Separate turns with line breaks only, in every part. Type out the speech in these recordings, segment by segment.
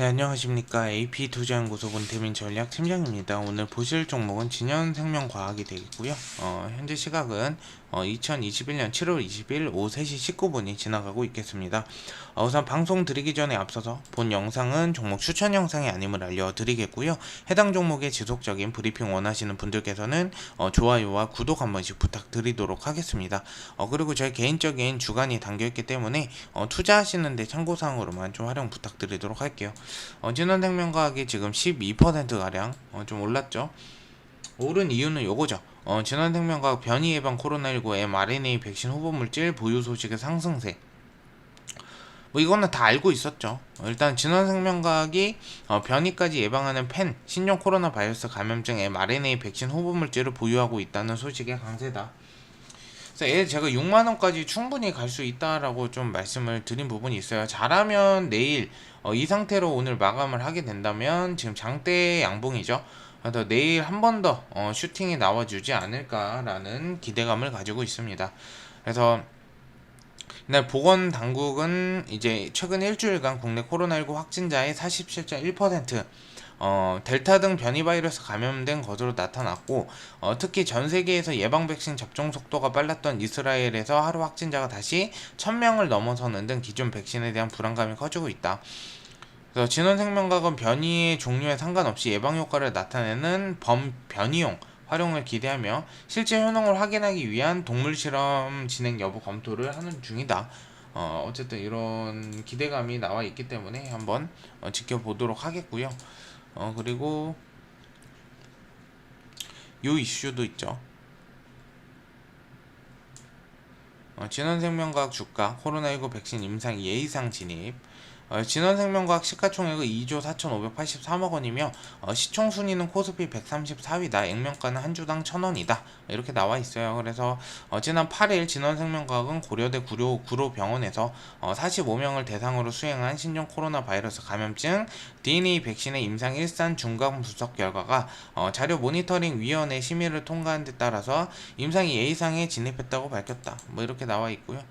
네, 안녕하십니까. AP투자연구소 문태민 전략팀장입니다. 오늘 보실 종목은 진현생명과학이 되겠고요. 어, 현재 시각은 어, 2021년 7월 20일 오후 3시 19분이 지나가고 있겠습니다. 어, 우선 방송 드리기 전에 앞서서 본 영상은 종목 추천 영상이 아님을 알려드리겠고요. 해당 종목의 지속적인 브리핑 원하시는 분들께서는 어, 좋아요와 구독 한 번씩 부탁드리도록 하겠습니다. 어, 그리고 저희 개인적인 주간이 담겨있기 때문에 어, 투자하시는데 참고사항으로만 좀 활용 부탁드리도록 할게요. 어, 진원생명과학이 지금 12%가량 어, 좀 올랐죠. 오른 이유는 요거죠. 어, 진원생명과학 변이 예방 코로나19 mRNA 백신 후보 물질 보유 소식의 상승세. 뭐 이거는 다 알고 있었죠. 어, 일단 진원생명과학이 어, 변이까지 예방하는 펜 신종 코로나 바이러스 감염증 mRNA 백신 후보 물질을 보유하고 있다는 소식의 강세다. 그래서 얘 제가 6만 원까지 충분히 갈 수 있다라고 좀 말씀을 드린 부분이 있어요. 잘하면 내일 어, 이 상태로 오늘 마감을 하게 된다면 지금 장대 양봉이죠. 그래서 내일 한 번더 어, 슈팅이 나와주지 않을까라는 기대감을 가지고 있습니다. 그래서 이날 보건 당국은 이제 최근 일주일간 국내 코로나19 확진자의 47.1% 어, 델타 등 변이 바이러스 감염된 것으로 나타났고 어, 특히 전 세계에서 예방 백신 접종 속도가 빨랐던 이스라엘에서 하루 확진자가 다시 1000명을 넘어서는 등 기존 백신에 대한 불안감이 커지고 있다. 그래서 진원생명과학은 변이의 종류에 상관없이 예방 효과를 나타내는 범 변이용 활용을 기대하며 실제 효능을 확인하기 위한 동물 실험 진행 여부 검토를 하는 중이다. 어, 어쨌든 이런 기대감이 나와 있기 때문에 한번 어, 지켜보도록 하겠고요. 어, 그리고 요 이슈도 있죠. 어, 진원생명과학 주가 코로나19 백신 임상 예의상 진입 어, 진원생명과학 시가총액은 2조 4,583억 원이며 어, 시총 순위는 코스피 134위다. 액면가는 한 주당 1,000원이다. 이렇게 나와 있어요. 그래서 어, 지난 8일 진원생명과학은 고려대 구로, 구로병원에서 어, 45명을 대상으로 수행한 신종 코로나 바이러스 감염증 DNA 백신의 임상 일산 중간 분석 결과가 어, 자료 모니터링 위원회 심의를 통과한 데 따라서 임상이 예의상에 진입했다고 밝혔다. 뭐 이렇게 나와 있고요.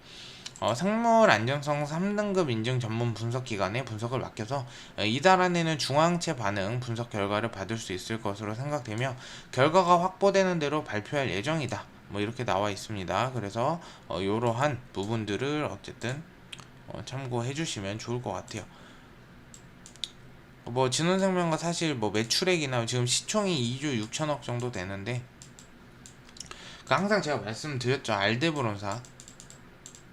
어, 생물 안전성 3등급 인증 전문 분석 기관에 분석을 맡겨서 어, 이달 안에는 중앙체 반응 분석 결과를 받을 수 있을 것으로 생각되며 결과가 확보되는 대로 발표할 예정이다. 뭐 이렇게 나와 있습니다. 그래서 어, 이러한 부분들을 어쨌든 어, 참고해 주시면 좋을 것 같아요. 뭐 진원생명과 사실 뭐 매출액이나 지금 시총이 2조 6천억 정도 되는데 그 항상 제가 말씀드렸죠 알데브론사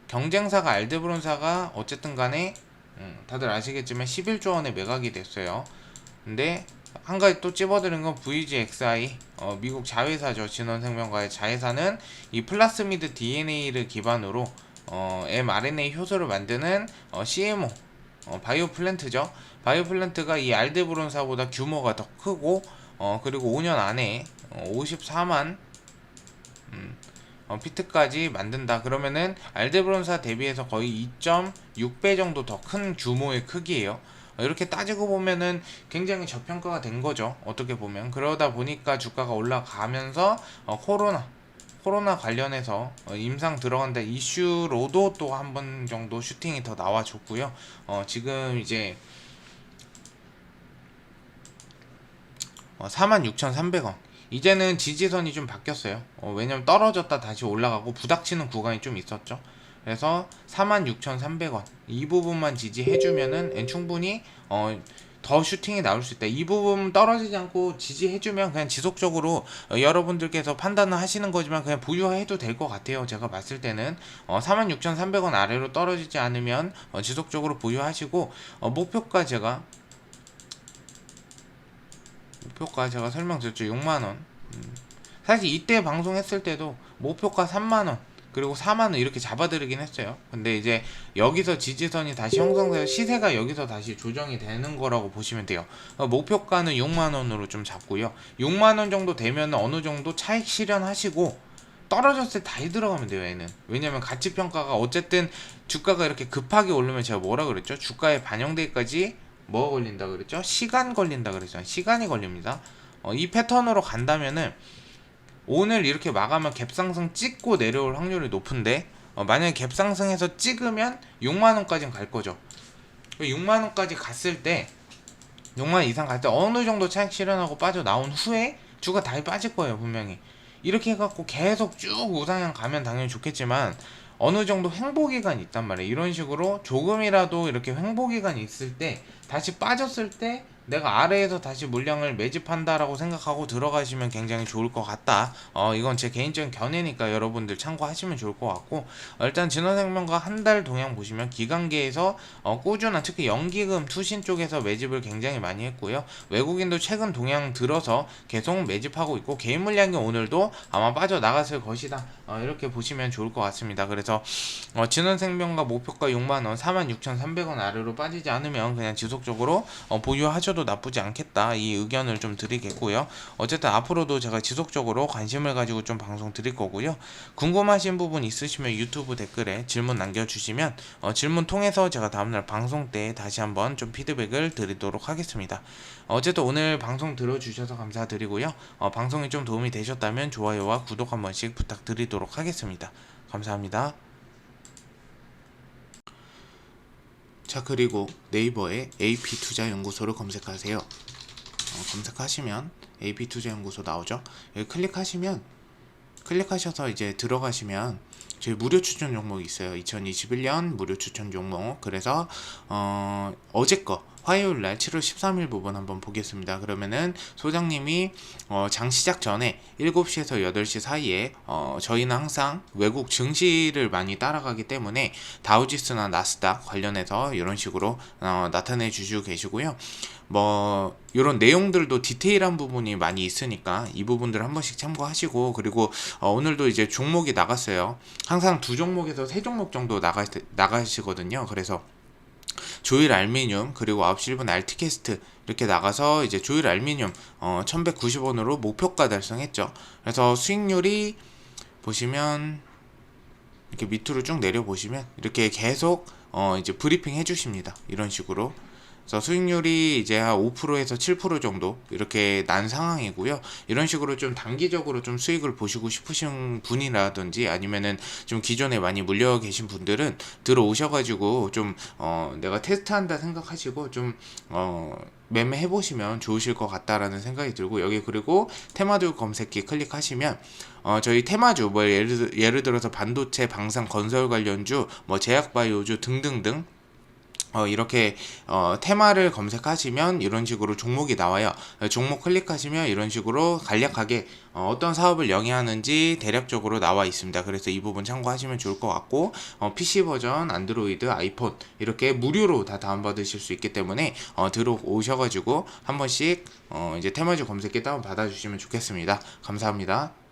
경쟁사가 알데브론사가 어쨌든 간에 음, 다들 아시겠지만 11조 원의 매각이 됐어요. 근데 한 가지 또 찝어드는 건 VGXI 어, 미국 자회사죠 진원생명과의 자회사는 이 플라스미드 DNA를 기반으로 어, mRNA 효소를 만드는 어, CMO 어, 바이오 플랜트죠. 바이오 플랜트가 이 알데브론사보다 규모가 더 크고 어, 그리고 5년 안에 어, 54만 음, 어, 피트까지 만든다 그러면은 알데브론사 대비해서 거의 2.6배 정도 더 큰 규모의 크기예요. 어, 이렇게 따지고 보면은 굉장히 저평가가 된 거죠. 어떻게 보면 그러다 보니까 주가가 올라가면서 어, 코로나 코로나 관련해서 어, 임상 들어간다 이슈로도 또 한 번 정도 슈팅이 더 나와줬고요. 어, 지금 이제 어, 46,300원 이제는 지지선이 좀 바뀌었어요. 어, 왜냐면 떨어졌다 다시 올라가고 부닥치는 구간이 좀 있었죠. 그래서 46,300원 이 부분만 지지해주면은 충분히 어, 더 슈팅이 나올 수 있다. 이 부분 떨어지지 않고 지지해주면 그냥 지속적으로 어, 여러분들께서 판단을 하시는 거지만 그냥 보유해도 될 것 같아요. 제가 봤을 때는 어, 46,300원 아래로 떨어지지 않으면 어, 지속적으로 보유하시고 어, 목표가 제가 목표가 제가 설명드렸죠. 6만원. 음. 사실 이때 방송했을 때도 목표가 3만원 그리고 4만원 이렇게 잡아드리긴 했어요. 근데 이제 여기서 지지선이 다시 형성돼서 시세가 여기서 다시 조정이 되는 거라고 보시면 돼요. 어, 목표가는 6만원으로 좀 잡고요. 6만원 정도 되면 어느 정도 차익 실현하시고 떨어졌을 때 다시 들어가면 돼요 얘는. 왜냐면 가치평가가 어쨌든 주가가 이렇게 급하게 오르면 제가 뭐라 그랬죠? 주가에 반영되기까지 뭐가 걸린다 그랬죠? 시간 걸린다 그랬죠. 시간이 걸립니다. 어, 이 패턴으로 간다면은 오늘 이렇게 마감을 갭상승 찍고 내려올 확률이 높은데 어, 만약에 갭상승해서 찍으면 6만 원까지는 갈 거죠. 6만 원까지 갔을 때 6만 이상 갈 때 어느 정도 차익 실현하고 빠져 나온 후에 주가 다시 빠질 거예요 분명히 이렇게 해갖고 계속 쭉 우상향 가면 당연히 좋겠지만 어느 정도 횡보 기간이 있단 말이에요. 이런 식으로 조금이라도 이렇게 횡보 기간이 있을 때 다시 빠졌을 때 내가 아래에서 다시 물량을 매집한다라고 생각하고 들어가시면 굉장히 좋을 것 같다. 어, 이건 제 개인적인 견해니까 여러분들 참고하시면 좋을 것 같고, 어, 일단 진원생명과 한 달 동향 보시면 기관계에서 어, 꾸준한 특히 연기금 투신 쪽에서 매집을 굉장히 많이 했고요. 외국인도 최근 동향 들어서 계속 매집하고 있고, 개인 물량이 오늘도 아마 빠져나갔을 것이다. 어, 이렇게 보시면 좋을 것 같습니다. 그래서 어, 진원생명과 목표가 6만원, 46,300원 아래로 빠지지 않으면 그냥 지속적으로 어, 보유하셔 도 나쁘지 않겠다. 이 의견을 좀 드리겠고요. 어쨌든 앞으로도 제가 지속적으로 관심을 가지고 좀 방송 드릴 거고요. 궁금하신 부분 있으시면 유튜브 댓글에 질문 남겨주시면 어, 질문 통해서 제가 다음날 방송 때 다시 한번 좀 피드백을 드리도록 하겠습니다. 어쨌든 오늘 방송 들어주셔서 감사드리고요. 어, 방송이 좀 도움이 되셨다면 좋아요와 구독 한 번씩 부탁드리도록 하겠습니다. 감사합니다. 자 그리고 네이버에 AP투자연구소를 검색하세요. 어, 검색하시면 AP투자연구소 나오죠. 여기 클릭하시면 클릭하셔서 이제 들어가시면 저희 무료 추천 종목이 있어요. 2021년 무료 추천 종목. 그래서 어 어제 거 화요일 날 7월 13일 부분 한번 보겠습니다. 그러면은 소장님이 어, 장 시작 전에 7시에서 8시 사이에 어, 저희는 항상 외국 증시를 많이 따라가기 때문에 다우지수나 나스닥 관련해서 이런 식으로 어, 나타내 주시고 계시고요. 뭐 이런 내용들도 디테일한 부분이 많이 있으니까 이 부분들 한 번씩 참고하시고 그리고 어, 오늘도 이제 종목이 나갔어요. 항상 두 종목에서 세 종목 정도 나가 나가시거든요. 그래서 조일 알미늄 그리고 9시 1분 알티캐스트 이렇게 나가서 이제 조일 알미늄 어 1190원으로 목표가 달성했죠. 그래서 수익률이 보시면 이렇게 밑으로 쭉 내려 보시면 이렇게 계속 어 이제 브리핑 해 주십니다. 이런 식으로 그래서 수익률이 이제 한 5%에서 7% 정도 이렇게 난 상황이고요. 이런 식으로 좀 단기적으로 좀 수익을 보시고 싶으신 분이라든지 아니면은 좀 기존에 많이 물려 계신 분들은 들어오셔가지고 좀 어, 내가 테스트한다 생각하시고 좀 어, 매매해 보시면 좋으실 것 같다라는 생각이 들고 여기 그리고 테마주 검색기 클릭하시면 어 저희 테마주 뭐 예를 예를 들어서 반도체, 방산, 건설 관련주, 뭐 제약 바이오주 등등등 어, 이렇게 어, 테마를 검색하시면 이런 식으로 종목이 나와요. 종목 클릭하시면 이런 식으로 간략하게 어, 떤 사업을 영위하는지 대략적으로 나와 있습니다. 그래서 이 부분 참고하시면 좋을 것 같고 어, PC 버전, 안드로이드, 아이폰 이렇게 무료로 다 다운받으실 수 있기 때문에 어, 들어오셔가지고 한 번씩 어, 이제 테마주 검색기 다운 받아주시면 좋겠습니다. 감사합니다.